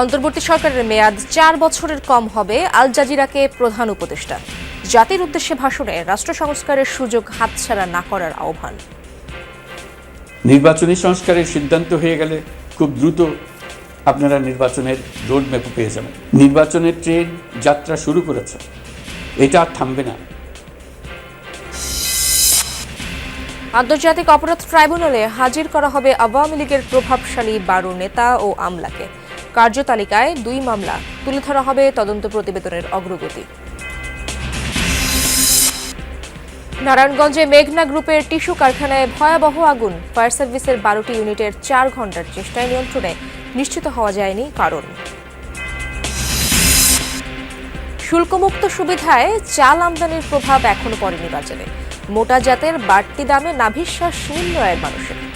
অন্তর্বর্তী সরকারের মেয়াদ চার বছরের কম হবে আল জাজিরাকে প্রধান উপদেষ্টা। জাতির উদ্দেশ্যে ভাষণে রাষ্ট্র সংস্কারের সুযোগ হাতছাড়া না করার আহ্বান। নির্বাচনী সংস্কারের সিদ্ধান্ত হয়ে গেলে খুব দ্রুত আপনারা নির্বাচনের রোড ম্যাপ পেয়ে যাবেন। নির্বাচনের ট্রেন যাত্রা শুরু করেছে। এটা আর থামবে না। আন্তর্জাতিক অপরাধ ট্রাইব্যুনালে হাজির করা হবে আওয়ামী লীগের প্রভাবশালী বারো নেতা ও আমলাকে। কার্যতালিকায় দুই মামলা তুলে ধরা হবে তদন্ত প্রতিবেদনের অগ্রগতি। নারায়ণগঞ্জে মেঘনা গ্রুপের টিস্যু কারখানায় ভয়াবহ আগুন। ফায়ার সার্ভিসের বারোটি ইউনিটের চার ঘণ্টার চেষ্টায় নিয়ন্ত্রণে নিশ্চিত হওয়া যায়নি কারণ। শুল্কমুক্ত সুবিধায় চাল আমদানির প্রভাব এখনও পড়েনি বাজারে। মোটা জাতের বাড়তি দামে নাভিশ্বাস নিম্ন আয়ের মানুষের।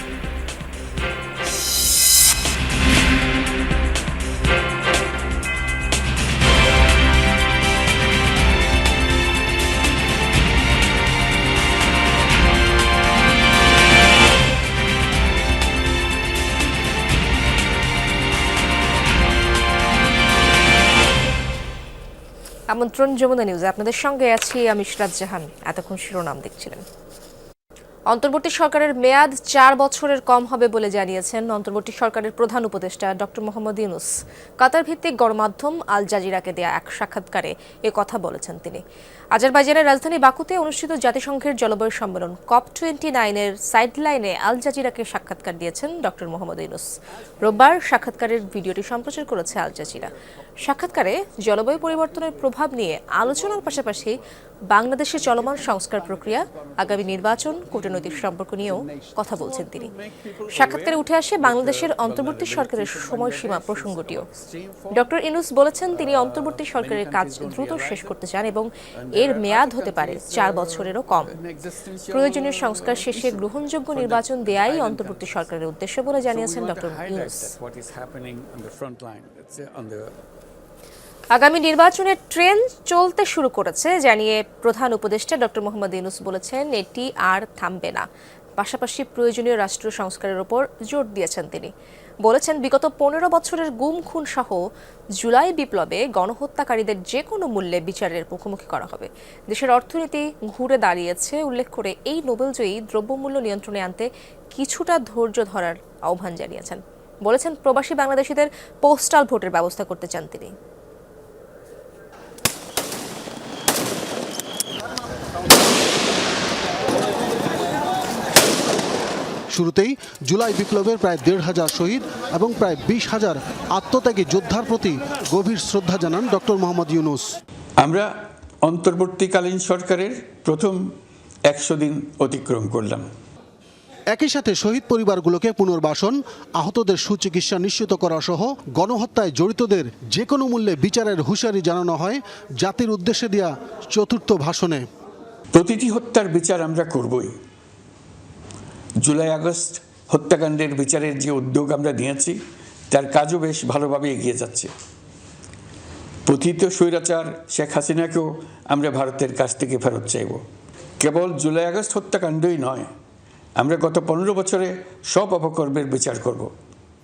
আমন্ত্রণ যমুনা নিউজে। আপনাদের সঙ্গে আছি আমি সিরাজ জাহান। এতক্ষণ শিরোনাম দেখছিলেন। অন্তর্বর্তী সরকারের মেয়াদ চার বছরের কম হবে বলে জানিয়েছেন অন্তর্বর্তী সরকারের প্রধান উপদেষ্টা ডক্টর মোহাম্মদ ইউনুস। কাতার ভিত্তিক গণমাধ্যম আল জাজিরাকে দেয়া এক সাক্ষাৎকারে এ কথা বলেছেন তিনি। আজারবাইজানের রাজধানী বাকুতে অনুষ্ঠিত জাতিসংঘের জলবায়ু সম্মেলন কপ টোয়েন্টি নাইনের সাইডলাইনে আল জাজিরাকে সাক্ষাৎকার দিয়েছেন ডক্টর মোহাম্মদ ইউনুস। রোববার সাক্ষাৎকারের ভিডিওটি সম্প্রচার করেছে আল জাজিরা। সাক্ষাৎকারে জলবায়ু পরিবর্তনের প্রভাব নিয়ে আলোচনার পাশাপাশি বাংলাদেশে চলমান সংস্কার প্রক্রিয়া, আগামী নির্বাচন, কূটনৈতিক সম্পর্ক নিয়েও কথা বলছেন তিনি। সাক্ষাৎকারে উঠে আসে বাংলাদেশের অন্তর্বর্তী সরকারের সময়সীমা প্রসঙ্গটিও। ডক্টর ইনুস বলেছেন, তিনি অন্তর্বর্তী সরকারের কাজ দ্রুত শেষ করতে চান এবং এর মেয়াদ হতে পারে চার বছরেরও কম। প্রয়োজনীয় সংস্কার শেষে গ্রহণযোগ্য নির্বাচন দেয়াই অন্তর্বর্তী সরকারের উদ্দেশ্য বলে জানিয়েছেন ডক্টর ইউনুস। আগামী নির্বাচনের ট্রেন চলতে শুরু করেছে জানিয়ে প্রধান উপদেষ্টা ডক্টর মোহাম্মদ ইউনুস বলেছেন এটি আর থামবে না। পাশাপাশি প্রয়োজনীয় রাষ্ট্র সংস্কারের ওপর জোর দিয়েছেন তিনি। বলেছেন, বিগত পনেরো বছরের গুম, খুন সহ জুলাই বিপ্লবে গণহত্যাকারীদের যে কোনো মূল্যে বিচারের মুখোমুখি করা হবে। দেশের অর্থনীতি ঘুরে দাঁড়িয়েছে। উল্লেখ করে এই নোবেলজয়ী দ্রব্যমূল্য নিয়ন্ত্রণে আনতে কিছুটা ধৈর্য ধরার আহ্বান জানিয়েছেন। বলেছেন, প্রবাসী বাংলাদেশিদের পোস্টাল ভোটের ব্যবস্থা করতে চান তিনি। শুরুতেই জুলাই বিপ্লবের প্রায় দেড় হাজার শহীদ এবং প্রায় বিশ হাজার আত্মত্যাগী যোদ্ধার প্রতি গভীর শ্রদ্ধা জানান ডক্টর মোহাম্মদ ইউনুস। আমরা অন্তর্বর্তীকালীন সরকারের প্রথম একশো দিন অতিক্রম করলাম। একই সাথে শহীদ পরিবারগুলোকে পুনর্বাসন আহতদের সুচিকিৎসা নিশ্চিত করা সহ গণহত্যায় জড়িতদের যে কোনো মূল্যে বিচারের হুঁশিয়ারি জানানো হয় জাতির উদ্দেশ্যে দেয়া চতুর্থ ভাষণে। প্রতিটি হত্যার বিচার আমরা করবই। জুলাই আগস্ট হত্যাকাণ্ডের বিচারের যে উদ্যোগ আমরা নিয়েছি, তার কাজও বেশ ভালোভাবে এগিয়ে যাচ্ছে। প্রথিত স্বৈরাচার শেখ হাসিনাকেও আমরা ভারতের কাছ থেকে ফেরত চাইব। কেবল জুলাই আগস্ট হত্যাকাণ্ডই নয়, আমরা গত পনেরো বছরে সব অপকর্মের বিচার করব।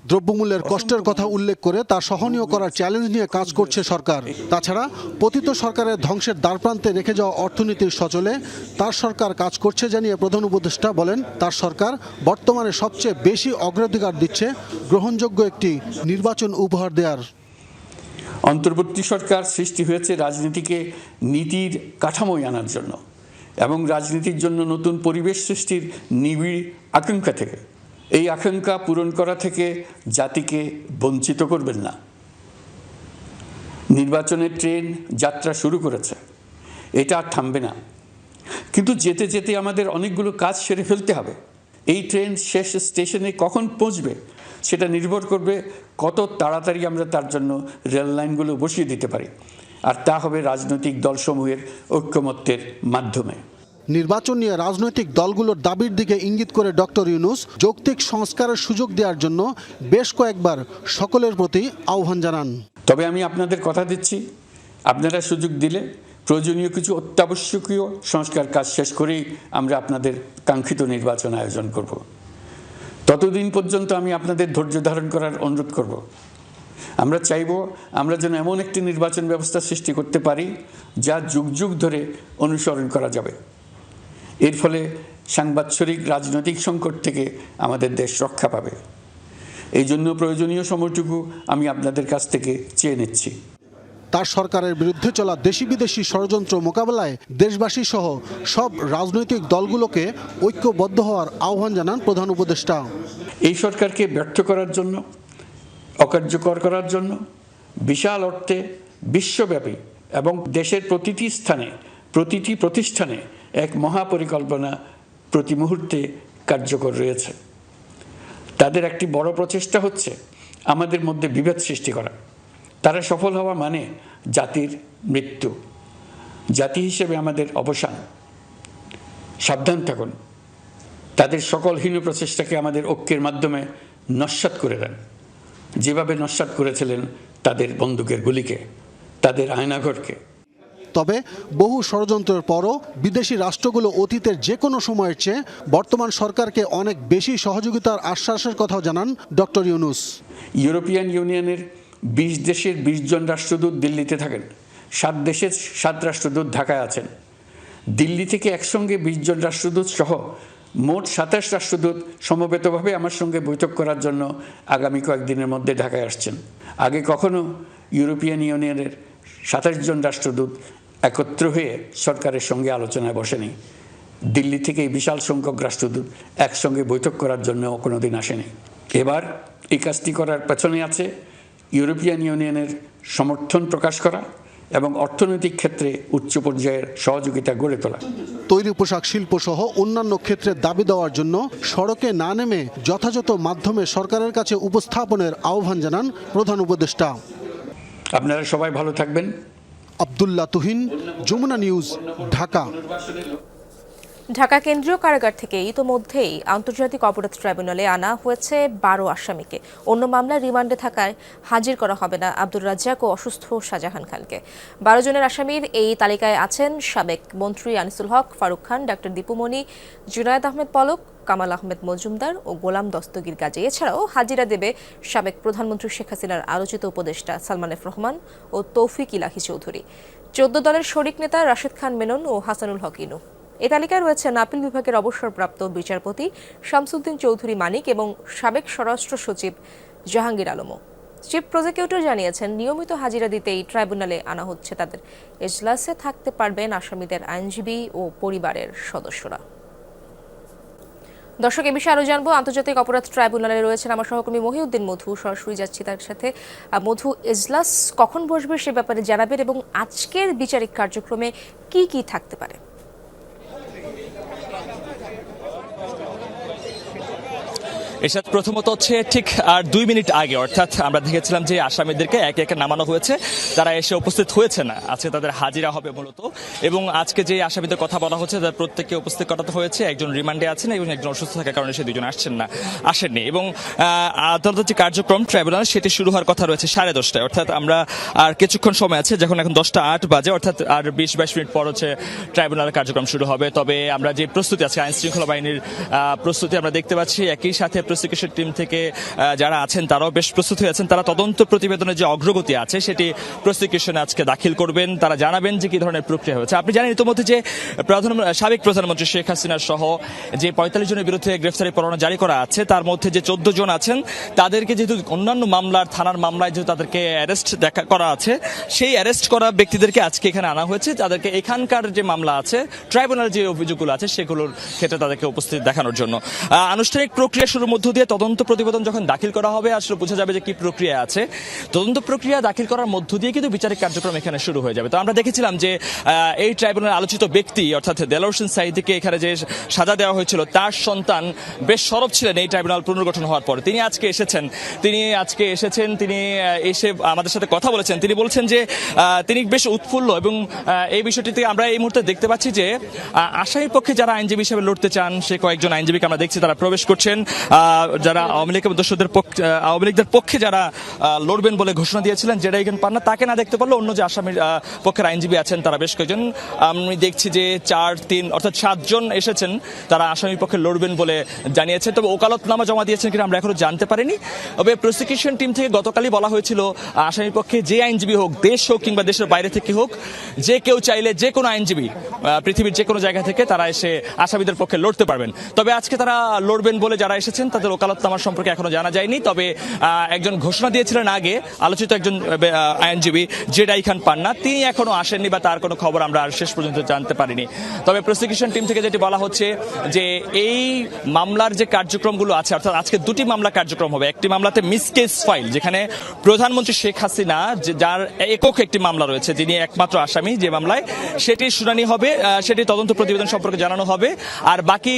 দ্রব্যমূল্যের কষ্টের কথা উল্লেখ করে তা সহনীয় করার চ্যালেঞ্জ নিয়ে কাজ করছে সরকার। তাছাড়া পতিত সরকারের ধ্বংসের দ্বারপ্রান্তে রেখে যাওয়া অর্থনীতির সচলে তার সরকার কাজ করছে জানিয়ে প্রধান উপদেষ্টা বলেন তার সরকার বর্তমানে সবচেয়ে বেশি অগ্রাধিকার দিচ্ছে গ্রহণযোগ্য একটি নির্বাচন উপহার দেওয়ার অন্তর্বর্তী সরকার সৃষ্টি হয়েছে রাজনীতিকে নীতির কাঠামোয় আনার জন্য এবং রাজনীতির জন্য নতুন পরিবেশ সৃষ্টির নিবিড় আকাঙ্ক্ষা থেকে। এই আকাঙ্ক্ষা পূরণ করা থেকে জাতিকে বঞ্চিত করবেন না। নির্বাচনের ট্রেন, যাত্রা শুরু করেছে। এটা আর থামবে না। কিন্তু যেতে যেতে আমাদের অনেকগুলো কাজ সেরে ফেলতে হবে। এই ট্রেন শেষ স্টেশনে কখন পৌঁছবে, সেটা নির্ভর করবে কত তাড়াতাড়ি আমরা তার জন্য রেল লাইনগুলো বসিয়ে দিতে পারি। আর তা হবে রাজনৈতিক দলসমূহের ঐক্যমত্যের মাধ্যমে। নির্বাচন নিয়ে রাজনৈতিক দলগুলোর দাবির দিকে ইঙ্গিত করে ডক্টর ইউনুস যৌক্তিক সংস্কারের সুযোগ দেওয়ার জন্য বেশ কয়েকবার সকলের প্রতি আহ্বান জানান। তবে আমি আপনাদের কথা দিচ্ছি। আপনারা সুযোগ দিলে প্রয়োজনীয় কিছু অত্যাবশ্যকীয় সংস্কার কাজ শেষ করেই আমরা আপনাদের কাঙ্ক্ষিত নির্বাচন আয়োজন করব। ততদিন পর্যন্ত আমি আপনাদের ধৈর্য ধারণ করার অনুরোধ করব। আমরা চাইব আমরা যেন এমন একটি নির্বাচন ব্যবস্থা সৃষ্টি করতে পারি যা যুগ যুগ ধরে অনুসরণ করা যাবে। এর ফলে সাংবাৎসরিক রাজনৈতিক সংকট থেকে আমাদের দেশ রক্ষা পাবে। এই জন্য প্রয়োজনীয় সময়টুকু আমি আপনাদের কাছ থেকে চেয়ে নিচ্ছি। তার সরকারের বিরুদ্ধে চলা দেশি বিদেশি ষড়যন্ত্র মোকাবেলায় দেশবাসী সহ সব রাজনৈতিক দলগুলোকে ঐক্যবদ্ধ হওয়ার আহ্বান জানান প্রধান উপদেষ্টা। এই সরকারকে ব্যর্থ করার জন্য অকার্যকর করার জন্য বিশাল অর্থে বিশ্বব্যাপী এবং দেশের প্রতিটি স্থানে প্রতিটি প্রতিষ্ঠানে এক মহাপরিকল্পনা প্রতি মুহূর্তে কার্যকর রয়েছে। তাদের একটি বড় প্রচেষ্টা হচ্ছে আমাদের মধ্যে বিভেদ সৃষ্টি করা। তারা সফল হওয়া মানে জাতির মৃত্যু। জাতি হিসেবে আমাদের অবসান। সাবধান থাকুন। তাদের সকল হীন প্রচেষ্টাকে আমাদের ঐক্যের মাধ্যমে নস্বাত করে দেন। যেভাবে নস্বাত করেছিলেন তাদের বন্দুকের গুলিকে, তাদের আয়নাঘরকে তবে বহু ষড়যন্ত্রের পরও বিদেশি রাষ্ট্রগুলো অতীতের যে কোনো সময়ের চেয়ে বর্তমান সরকারকে অনেক বেশি সহযোগিতার আশ্বাসের কথাও জানান ডক্টর ইউনুস। ইউরোপিয়ান ইউনিয়নের বিশ দেশের বিশ জন রাষ্ট্রদূত দিল্লিতে থাকেন। সাত দেশের সাত রাষ্ট্রদূত ঢাকায় আছেন। দিল্লি থেকে একসঙ্গে বিশ জন রাষ্ট্রদূত সহ মোট সাতাশ রাষ্ট্রদূত সমবেতভাবে আমার সঙ্গে বৈঠক করার জন্য আগামী কয়েকদিনের মধ্যে ঢাকায় আসছেন। আগে কখনো ইউরোপিয়ান ইউনিয়নের সাতাশ জন রাষ্ট্রদূত একত্র হয়ে সরকারের সঙ্গে আলোচনায় বসেনি। দিল্লি থেকে এই বিশাল সংখ্যক রাষ্ট্রদূত একসঙ্গে বৈঠক করার জন্য কোনোদিন আসেনি। এবার এই কাজটি করার পেছনে আছে ইউরোপিয়ান ইউনিয়নের সমর্থন প্রকাশ করা এবং অর্থনৈতিক ক্ষেত্রে উচ্চ পর্যায়ের সহযোগিতা গড়ে তোলা। তৈরি পোশাক শিল্প সহ অন্যান্য ক্ষেত্রে দাবি দেওয়ার জন্য সড়কে না নেমে যথাযথ মাধ্যমে সরকারের কাছে উপস্থাপনের আহ্বান জানান প্রধান উপদেষ্টা। আপনারা সবাই ভালো থাকবেন। আবদুল্লাহ তুহিন, যমুনা নিউজ, ঢাকা। ঢাকা কেন্দ্রীয় কারাগার থেকে ইতোমধ্যেই আন্তর্জাতিক অপরাধ ট্রাইব্যুনালে আনা হয়েছে বারো আসামিকে। অন্য মামলায় রিমান্ডে থাকায় হাজির করা হবে না আব্দুর রাজ্জাক ও অসুস্থ শাহজাহান খানকে। বারো জনের আসামির এই তালিকায় আছেন সাবেক মন্ত্রী আনিসুল হক, ফারুক খান, ডাক্তার দীপুমণি জুনায়দ আহমেদ পলক কামাল আহমেদ মজুমদার ও গোলাম দস্তগীর গাজী। এছাড়াও হাজিরা দেবে সাবেক প্রধানমন্ত্রী শেখ হাসিনার আলোচিত উপদেষ্টা সালমান এফ রহমান ও তৌফিক ইলাহি চৌধুরী। চোদ্দ দলের শরিক নেতা রাশেদ খান মেনন ও হাসানুল হক ইনু। এ তালিকায় রয়েছেন আপিল বিভাগের অবসরপ্রাপ্ত বিচারপতি শামসুদ্দিন চৌধুরী মানিক এবং সাবেক স্বরাষ্ট্র সচিব জাহাঙ্গীর আলমও। চিফ প্রজিকিউটর জানিয়েছেন, নিয়মিত হাজিরা দিতেই ট্রাইব্যুনালে আনা হচ্ছে তাদের। এজলাসে থাকতে পারবেন আসামিদের আইনজীবী ও পরিবারের সদস্যরা। দর্শক, এ বিষয়ে আরও জানব। আন্তর্জাতিক অপরাধ ট্রাইব্যুনালে রয়েছেন আমার সহকর্মী মহিউদ্দিন মধু। সরাসরি যাচ্ছি তার সাথে। মধু এজলাস কখন বসবে সে ব্যাপারে জানাবেন এবং আজকের বিচারিক কার্যক্রমে কি কি থাকতে পারে? এরশাদ, প্রথমত হচ্ছে ঠিক, আর দুই মিনিট আগে, অর্থাৎ আমরা দেখেছিলাম যে আসামিদেরকে একে একে নামানো হয়েছে। তারা এসে উপস্থিত হয়েছে না আজকে তাদের হাজিরা হবে মূলত। এবং আজকে যে আসামিদের কথা বলা হচ্ছে, তাদের প্রত্যেককে উপস্থিত করাতে হয়েছে। একজন রিমান্ডে আছেন এবং একজন অসুস্থ থাকার কারণে সে দুজন আসছেন না, আসেননি। এবং আদালতের যে কার্যক্রম, ট্রাইব্যুনাল সেটি শুরু হওয়ার কথা রয়েছে সাড়ে দশটায়। অর্থাৎ আমরা আর কিছুক্ষণ সময় আছে, যখন এখন দশটা আট বাজে, অর্থাৎ আর বিশ, বাইশ মিনিট পর হচ্ছে ট্রাইব্যুনালের কার্যক্রম শুরু হবে। তবে আমরা যে প্রস্তুতি আছে আইন শৃঙ্খলা বাহিনীর প্রস্তুতি আমরা দেখতে পাচ্ছি, একই সাথে প্রসিকিউশন টিম থেকে যারা আছেন তারাও বেশ প্রস্তুত হয়ে আছেন। তারা তদন্ত প্রতিবেদনের যে অগ্রগতি আছে, সেটি প্রসিকিউশনে আজকে দাখিল করবেন। তারা জানাবেন যে কি ধরনের প্রক্রিয়া হয়েছে। আপনি জানেন ইতিমধ্যে যে প্রধান সাবেক প্রধানমন্ত্রী শেখ হাসিনার সহ যে পঁয়তাল্লিশ জনের বিরুদ্ধে গ্রেফতারি পরোয়ানা জারি করা আছে, তার মধ্যে যে চোদ্দ জন আছেন, তাদেরকে যেহেতু অন্যান্য মামলার, থানার মামলায় যেহেতু তাদেরকে অ্যারেস্ট দেখা, করা আছে, সেই অ্যারেস্ট করা ব্যক্তিদেরকে আজকে এখানে আনা হয়েছে। তাদেরকে এখানকার যে মামলা আছে, ট্রাইব্যুনাল যে অভিযোগগুলো আছে, সেগুলোর ক্ষেত্রে তাদেরকে উপস্থিত দেখানোর জন্য। আনুষ্ঠানিক প্রক্রিয়া শুরুর মধ্য দিয়ে তদন্ত প্রতিবেদন যখন দাখিল করা হবে, আসলে বোঝা যাবে যে কি প্রক্রিয়া আছে। তদন্ত প্রক্রিয়া দাখিল করার মধ্য দিয়ে কিন্তু বিচারিক কার্যক্রম এখানে শুরু হয়ে যাবে। তো আমরা দেখেছিলাম যে এই ট্রাইব্যুনাল আলোচিত ব্যক্তি, অর্থাৎ দেলোর হোসেন সাইদিকে এখানে যে সাজা দেওয়া হয়েছিল, তার সন্তান বেশ সরব ছিলেন এই ট্রাইব্যুনাল পুনর্গঠন হওয়ার পর। তিনি আজকে এসেছেন। তিনি আজকে এসেছেন, তিনি এসে আমাদের সাথে কথা বলেছেন। তিনি বলছেন যে তিনি বেশ উৎফুল্ল এবং এই বিষয়টিতে আমরা এই মুহূর্তে দেখতে পাচ্ছি যে আসামির পক্ষে যারা আইনজীবী হিসেবে লড়তে চান, সে কয়েকজন আইনজীবীকে আমরা দেখছি, তারা প্রবেশ করছেন। যারা আওয়ামী লীগ দর্শকদের পক্ষে আওয়ামী লীগদের পক্ষে যারা লড়বেন বলে ঘোষণা দিয়েছিলেন যেটা এখানে পান না তাকে না দেখতে পারলে অন্য যে আসামির পক্ষের আইনজীবী আছেন তারা বেশ কয়েকজন। আমি দেখছি যে চার, তিন, অর্থাৎ সাতজন এসেছেন, তারা আসামির পক্ষে লড়বেন বলে জানিয়েছেন। তবে ওকালতনামা জমা দিয়েছেন কিনা আমরা এখনও জানতে পারিনি। তবে প্রসিকিউশন টিম থেকে গতকালই বলা হয়েছিল, আসামির পক্ষে যে আইনজীবী হোক, দেশ হোক কিংবা দেশের বাইরে থেকে হোক, যে কেউ চাইলে যে কোনো আইনজীবী পৃথিবীর যে কোনো জায়গা থেকে তারা এসে আসামিদের পক্ষে লড়তে পারবেন। তবে আজকে তারা লড়বেন বলে যারা এসেছেন তাদের ওকালতনামার সম্পর্কে এখনও জানা যায়নি। তবে একজন ঘোষণা দিয়েছিলেন আগে, আলোচিত একজন আইনজীবী জেডাই খান পান্না। তিনি এখনও আসেননি বা তার কোনো খবর আমরা আর শেষ পর্যন্ত জানতে পারিনি। তবে প্রসিকিউশন টিম থেকে যেটি বলা হচ্ছে যে, এই মামলার যে কার্যক্রমগুলো আছে, অর্থাৎ আজকে দুটি মামলা কার্যক্রম হবে। একটি মামলাতে মিসকেস ফাইল, যেখানে প্রধানমন্ত্রী শেখ হাসিনা যার একক একটি মামলা রয়েছে, যিনি একমাত্র আসামি যে মামলায় সেটি শুনানি হবে সেটি তদন্ত প্রতিবেদন সম্পর্কে জানানো হবে। আর বাকি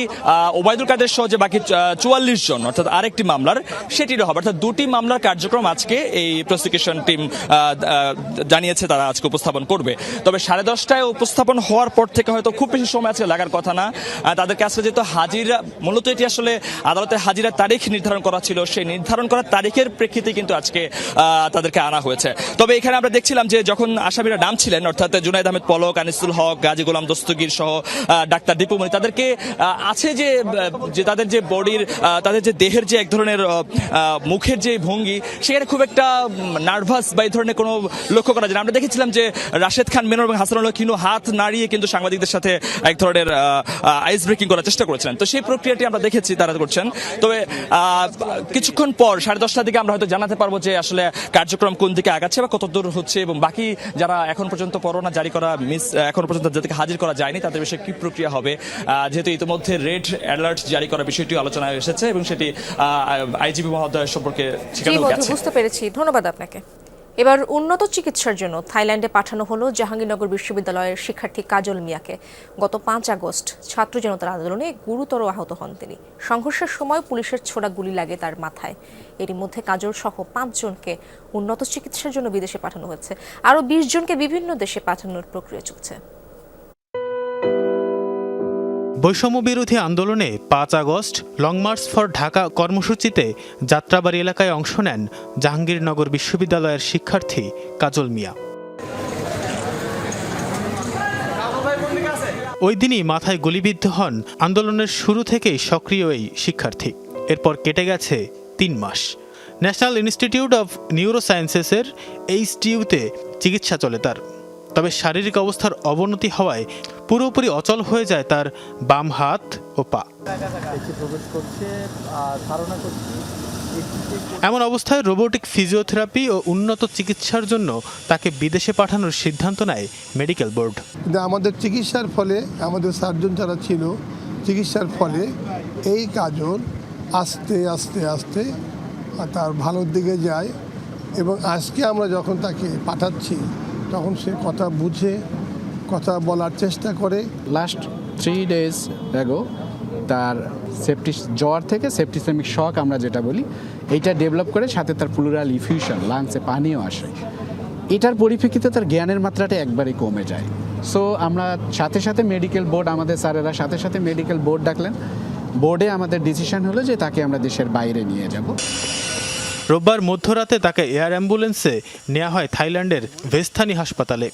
ওবায়দুল কাদের সহ যে বাকি চুয়াল্লিশ জন অর্থাৎ আরেকটি মামলার, সেটিরও হবে। অর্থাৎ দুটি মামলার কার্যক্রম আজকে এই প্রসিকিউশন টিম জানিয়েছে তারা আজকে উপস্থাপন করবে। তবে সাড়ে দশটায় উপস্থাপন হওয়ার পর থেকে হয়তো খুব বেশি সময় আজকে লাগার কথা না। তাদেরকে আসলে যেহেতু হাজিরা, মূলত এটি আসলে আদালতে হাজিরার তারিখ নির্ধারণ করা ছিল, সেই নির্ধারণ করার তারিখের প্রেক্ষিতে কিন্তু আজকে তাদেরকে আনা হয়েছে। তবে এখানে আমরা দেখছিলাম যে যখন আসামিরা নাম ছিলেন অর্থাৎ জুনাইদ আহমেদ পলক, আনিসুল হক, গাজী গোলাম দস্তগীর সহ ডাক্তার দীপুমণি তাদেরকে আছে যে যে তাদের যে বডির তাদের যে দেহের যে এক ধরনের মুখের যে ভঙ্গি সেখানে খুব একটা নার্ভাস বা এই ধরনের কোনো লক্ষ্য করা যায়। আমরা দেখেছিলাম যে রাশেদ খান মেনর এবং হাসানুল্লাহ কিন্তু হাত নাড়িয়ে কিন্তু সাংবাদিকদের সাথে এক ধরনের আইস ব্রেকিং করার চেষ্টা করেছিলেন। তো সেই প্রক্রিয়াটি আমরা দেখেছি তারা করছেন। তবে কিছুক্ষণ পর সাড়ে দশটার দিকে আমরা হয়তো জানাতে পারব যে আসলে কার্যক্রম কোন দিকে আগাচ্ছে বা কত দূর হচ্ছে এবং বাকি যারা এখন পর্যন্ত পরোনা জারি করা, মিস, এখন পর্যন্ত যাদেরকে হাজির করা যায়নি, তাদের বিষয়ে কি প্রক্রিয়া হবে? যেহেতু ইতিমধ্যে রেড অ্যালার্ট জারি করার বিষয়টি আলোচনায় এসেছে এবং সেটি আইজিপি মহোদয় সম্পর্কে বুঝতে পেরেছি। ধন্যবাদ আপনাকে। এবার উন্নত চিকিৎসার জন্য থাইল্যান্ডে পাঠানো হলো জাহাঙ্গীরনগর বিশ্ববিদ্যালয়ের শিক্ষার্থী কাজল মিয়াকে। গত পাঁচ আগস্ট ছাত্র জনতার আন্দোলনে গুরুতর আহত হন তিনি। সংঘর্ষের সময় পুলিশের ছোড়া গুলি লাগে তার মাথায়। এরই মধ্যে কাজল সহ পাঁচজনকে উন্নত চিকিৎসার জন্য বিদেশে পাঠানো হয়েছে। আরও বিশ জনকে বিভিন্ন দেশে পাঠানোর প্রক্রিয়া চলছে। বৈষম্য বিরোধী আন্দোলনে পাঁচ August long march for Dhaka কর্মসূচিতে যাত্রাবাড়ি এলাকায় অংশ নেন জাহাঙ্গীরনগর বিশ্ববিদ্যালয়ের শিক্ষার্থী কাজল মিয়া। ওই দিনই মাথায় গুলিবিদ্ধ হন আন্দোলনের শুরু থেকেই সক্রিয় এই শিক্ষার্থী। এরপর কেটে গেছে তিন মাস। ন্যাশনাল ইনস্টিটিউট অফ নিউরোসায়েন্সেসের এইচটিইউতে চিকিৎসা চলে তার। তবে শারীরিক অবস্থার অবনতি হওয়ায় পুরোপুরি অচল হয়ে যায় তার বাম হাত ও পা। এমন অবস্থায় রোবোটিক ফিজিওথেরাপি ও উন্নত চিকিৎসার জন্য তাকে বিদেশে পাঠানোর সিদ্ধান্ত নেয় মেডিকেল বোর্ড। কিন্তু আমাদের চিকিৎসার ফলে আমাদের সার্জন যারা ছিল চিকিৎসার ফলে এই কাজল আস্তে আস্তে আস্তে তার ভালোর দিকে যায় এবং আজকে আমরা যখন তাকে পাঠাচ্ছি তখন সে কথা বুঝে কথা বলার চেষ্টা করে। লাস্ট থ্রি ডেজ অ্যাগো তার সেপটি জ্বর থেকে সেপটিসেমিক শক আমরা যেটা বলি এইটা ডেভেলপ করে সাথে তার প্লুরাল ইফিউশন লাংসে পানিও আসে। এটার পরিপ্রেক্ষিতে তার জ্ঞানের মাত্রাটা একবারই কমে যায়। সো আমরা সাথে সাথে মেডিকেল বোর্ড আমাদের স্যারেরা সাথে সাথে মেডিকেল বোর্ড ডাকলেন। বোর্ডে আমাদের ডিসিশন হলো যে তাকে আমরা দেশের বাইরে নিয়ে যাব। রোববার মধ্যরাতে তাকে এয়ার অ্যাম্বুলেন্সে নেওয়া হয় থাইল্যান্ডের ভেস্থানি হাসপাতালে।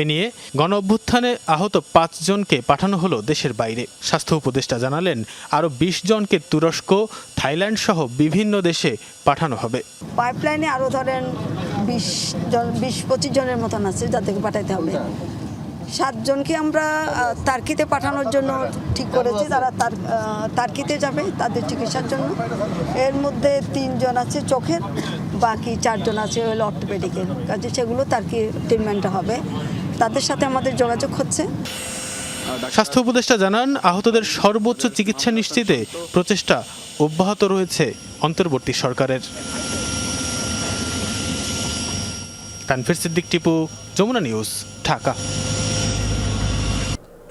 এ নিয়ে গণ অভ্যুত্থানে আহত পাঁচজনকে পাঠানো হলো দেশের বাইরে। স্বাস্থ্য উপদেষ্টা জানালেন আরও বিশ জনকে তুরস্ক, থাইল্যান্ড সহ বিভিন্ন দেশে পাঠানো হবে। পাইপলাইনে আরও ধরেন বিশ জন, বিশ, পঁচিশ জনের মতন আছে যাদেরকে পাঠাইতে হবে। সাতজনকে আমরা তার্কিতে পাঠানোর জন্য ঠিক করেছি। তারা তার তার্কিতে যাবে তাদের চিকিৎসার জন্য। এর মধ্যে তিনজন আছে চোখের, বাকি চারজন আছে হলো অর্থোপেডিকের কাজে সেগুলো তার্কি ট্রিটমেন্টটা হবে। তাদের সাথে আমাদের যোগাযোগ হচ্ছে। স্বাস্থ্য উপদেষ্টা জানান, আহতদের সর্বোচ্চ চিকিৎসা নিশ্চিতে প্রচেষ্টা অব্যাহত রয়েছে অন্তর্বর্তী সরকারের। তানফির সিদ্দিক টিপু, যমুনা নিউজ, ঢাকা।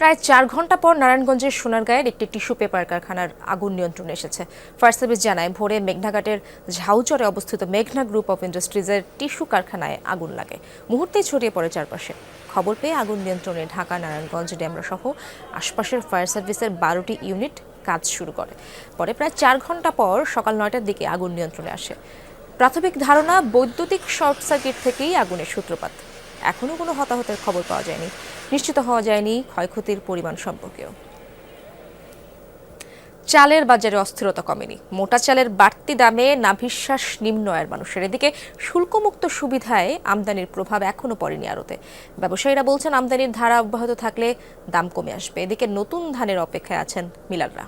প্রায় চার ঘণ্টা পর নারায়ণগঞ্জের সোনারগাঁয়ের একটি টিস্যু পেপার কারখানার আগুন নিয়ন্ত্রণে এসেছে। ফায়ার সার্ভিস জানায়, ভোরে মেঘনাঘাটের ঝাউচরে অবস্থিত মেঘনা গ্রুপ অফ ইন্ডাস্ট্রিজের টিস্যু কারখানায় আগুন লাগে। মুহূর্তেই ছড়িয়ে পড়ে চারপাশে। খবর পেয়ে আগুন নিয়ন্ত্রণে ঢাকা, নারায়ণগঞ্জ ডেমরা সহ আশপাশের ফায়ার সার্ভিসের বারোটি ইউনিট কাজ শুরু করে। পরে প্রায় চার ঘণ্টা পর সকাল নয়টার দিকে আগুন নিয়ন্ত্রণে আসে। প্রাথমিক ধারণা, বৈদ্যুতিক শর্ট সার্কিট থেকেই আগুনের সূত্রপাত। এখনও কোনো হতাহতের খবর পাওয়া যায়নি। নিশ্চিত হওয়া যায়নি ক্ষয়ক্ষতির পরিমাণ সম্পর্কেও। চালের বাজারে অস্থিরতা কমেনি। মোটা চালের বাড়তি দামে নাভিশ্বাস নিম্ন আয়ের মানুষের। এদিকে শুল্কমুক্ত সুবিধায় আমদানির প্রভাব এখনও পড়েনি আরতে ব্যবসায়ীরা বলছেন, আমদানির ধারা অব্যাহত থাকলে দাম কমে আসবে। এদিকে নতুন ধানের অপেক্ষায় আছেন মিলাররা।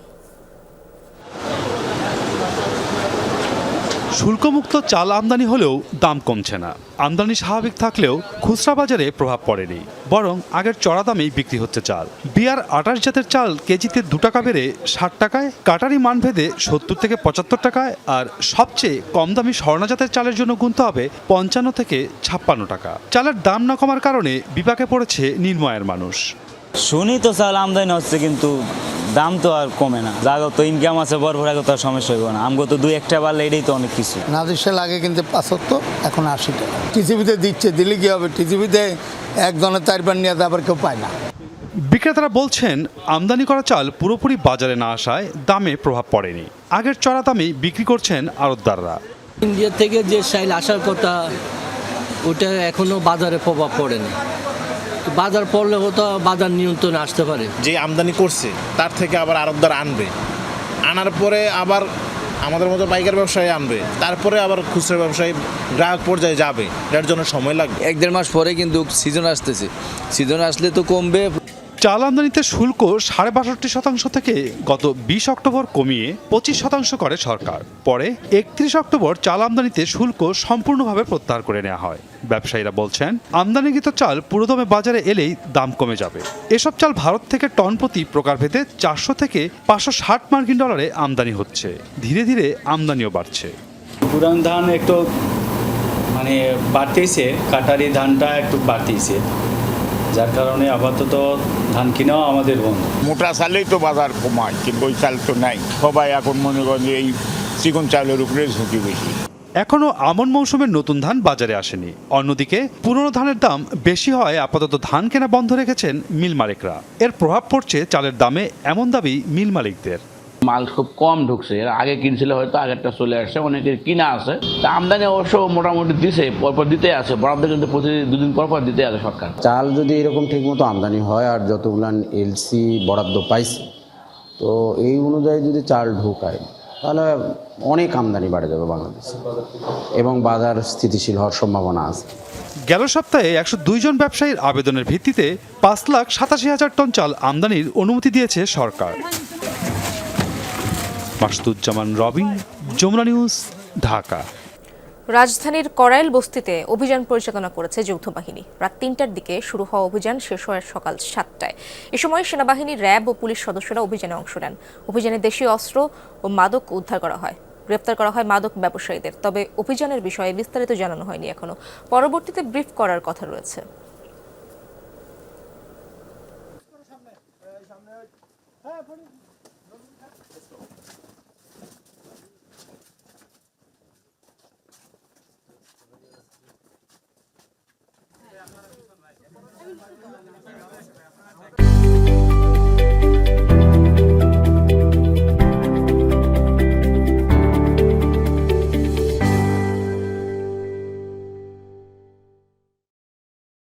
শুল্কমুক্ত চাল আমদানি হলেও দাম কমছে না। আমদানি স্বাভাবিক থাকলেও খুচরা বাজারে প্রভাব পড়েনি। বরং আগের চড়া দামেই বিক্রি হচ্ছে চাল। বিয়ার আটাশ জাতের চাল কেজিতে দু টাকা বেড়ে ষাট টাকায়, কাটারি মানভেদে সত্তর থেকে পঁচাত্তর টাকায়, আর সবচেয়ে কম দামি স্বর্ণা জাতের চালের জন্য গুনতে হবে পঞ্চান্ন থেকে ছাপ্পান্ন টাকা। চালের দাম না কমার কারণে বিপাকে পড়েছে নির্ময়ের মানুষ। শুনি তো চাল আমদানি হচ্ছে কিন্তু দাম তো আর কমে না। যাগো তো ইনকাম আছে বড় বড় তো আর সমস্যা হইব না। আমগো তো দুই একটা বাড়লে এটাই তো অনেক কিছু। নাদিসে লাগে কিন্তু পাঁচাত্তর এখন আশি টাকা। টিসিবিতে দিচ্ছে দিলে কি হবে? টিসিবিতে এক ধরনের চারবার নিয়ে আবার কেউ পায় না। বিক্রেতারা বলছেন আমদানি করা চাল পুরোপুরি বাজারে না আসায় দামে প্রভাব পড়েনি। আগের চড়া দামেই বিক্রি করছেন আড়তদাররা। ইন্ডিয়া থেকে যে সাইল আসার কথা ওটা এখনও বাজারে প্রভাব পড়েনি। বাজার পড়লে হয়তো বাজার নিয়ন্ত্রণে আসতে পারে। যে আমদানি করছে তার থেকে আবার আরবদার আনবে। আনার পরে আবার আমাদের মতো পাইকার ব্যবসায়ী আনবে। তারপরে আবার খুচরা ব্যবসায়ী গ্রাহক পর্যায়ে যাবে। এটার জন্য সময় লাগবে। এক দেড় মাস পরে কিন্তু সিজন আসতেছে। সিজন আসলে তো কমবে। চাল আমদানিতে শুল্ক সাড়ে বাষট্টি শতাংশ থেকে গত বিশ অক্টোবর কমিয়ে পঁচিশ শতাংশ করে সরকার। পরে একত্রিশ অক্টোবর চাল আমদানিতে শুল্ক সম্পূর্ণভাবে প্রত্যাহার করে নেওয়া হয়। ব্যবসায়ীরা বলছেন, আমদানিকৃত চাল পুরোদমে বাজারে এলেই দাম কমে যাবে। এসব চাল ভারত থেকে টন প্রতি প্রকারভেদে চারশো থেকে পাঁচশো ষাট মার্কিন ডলারে আমদানি হচ্ছে। ধীরে ধীরে আমদানিও বাড়ছে। পুরান ধান একটু মানে বাড়তেইছে কাটারি ধানটা একটু বাড়তেইছে যার কারণে আপাতত ধান কিনাও আমাদের বন্ধ। মোটা চালেই তো বাজার কমায় কিন্তু ওই চাল তো নাই। সবাই এখন মনে করেন এই চিকন চালের উপরে ঝুঁকি বেশি। এখনও আমন মৌসুমের নতুন ধান বাজারে আসেনি। অন্যদিকে পুরনো ধানের দাম বেশি হয় আপাতত ধান কেনা বন্ধ রেখেছেন মিল মালিকরা। এর প্রভাব পড়ছে চালের দামে এমন দাবি মিল মালিকদের। মাল খুব কম ঢুকছে। এর আগে কিনছিল হয়তো আগেরটা চলে আসছে অনেকের কিনা আছে। তা আমদানি অবশ্য মোটামুটি দিছে পরপর দিতে আছে। বরাদ্দ কিন্তু প্রতিদিন দুদিন পর পর দিতে আছে সরকার। চাল যদি এরকম ঠিকমতো আমদানি হয় আর যতগুলান এলসি বরাদ্দ পাইছে তো এই অনুযায়ী যদি চাল ঢোকায় তাহলে অনেক আমদানি বাড়ে যাবে বাংলাদেশে। এবং বাজার স্থিতিশীল হওয়ার সম্ভাবনা আছে। গেল সপ্তাহে একশো জন ব্যবসায়ীর আবেদনের ভিত্তিতে পাঁচ লাখ সাতাশি হাজার টন চাল আমদানির অনুমতি দিয়েছে সরকার। মাসুদুজ্জামান রবিন, যমুনা নিউজ, ঢাকা। রাজধানীর করাইল বস্তিতে অভিযান পরিচালনা করেছে যৌথ বাহিনী। রাত তিনটার দিকে শুরু হওয়া অভিযান শেষ হয় সকাল সাতটায়। এ সময় সেনাবাহিনী র্যাব ও পুলিশ সদস্যরা অভিযানে অংশ নেন। অভিযানে দেশীয় অস্ত্র ও মাদক উদ্ধার করা হয়। গ্রেপ্তার করা হয় মাদক ব্যবসায়ীদের। তবে অভিযানের বিষয়ে বিস্তারিত জানানো হয়নি এখনও পরবর্তীতে ব্রিফ করার কথা রয়েছে।